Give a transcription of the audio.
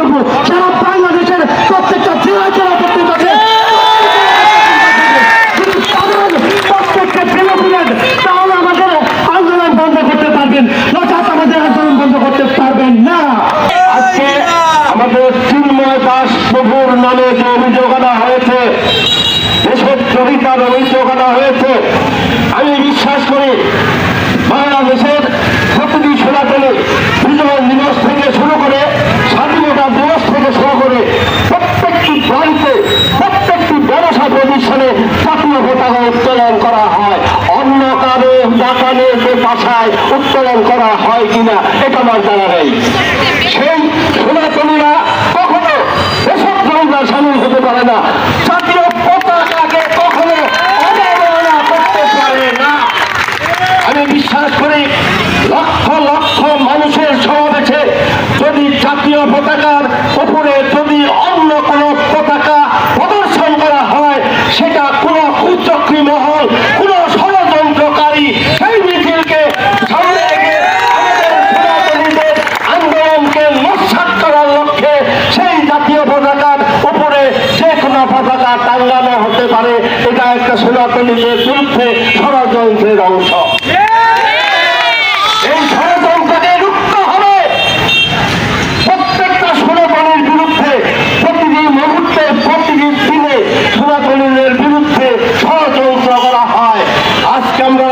করব সারা বাংলাদেশের হয়েছে দেশের চরিতার অভিযোগ আনা হয়েছে আমি বিশ্বাস করি বাংলাদেশের প্রতিটি সনাতনী বিজয় দিবস থেকে শুরু করে স্বাধীনতা দিবস থেকে শুরু করে প্রত্যেকটি বাড়িতে প্রত্যেকটি প্রতিষ্ঠানে জাতীয় পতাকা উত্তোলন করা হয়। অন্য কারও জাপানের যে ভাষায় উত্তোলন করা হয় কিনা, এটা আমার জানা নেই। সেই সনাতনীরা কখনো এসব জমিদার সামিল হতে পারে না। জাতীয় পতাকাকে কখনো অবমাননা করতে পারে না। আমি বিশ্বাস করি, লক্ষ লক্ষ মানুষের সমাবেশে যদি জাতীয় পতাকার উপরে যদি অন্য কোনো পতাকা প্রদর্শন করা হয় সেটা কোনো কোনো ষড়যন্ত্রকারী সেই মিছিলকে সামনে আমাদের আন্দোলনকে নস্বাত করার লক্ষ্যে সেই জাতীয় পতাকার উপরে যে কোনো পতাকা টাঙ্গানো হতে পারে, এটা একটা সনাতনীদের বিরুদ্ধে ষড়যন্ত্রের অংশ cámara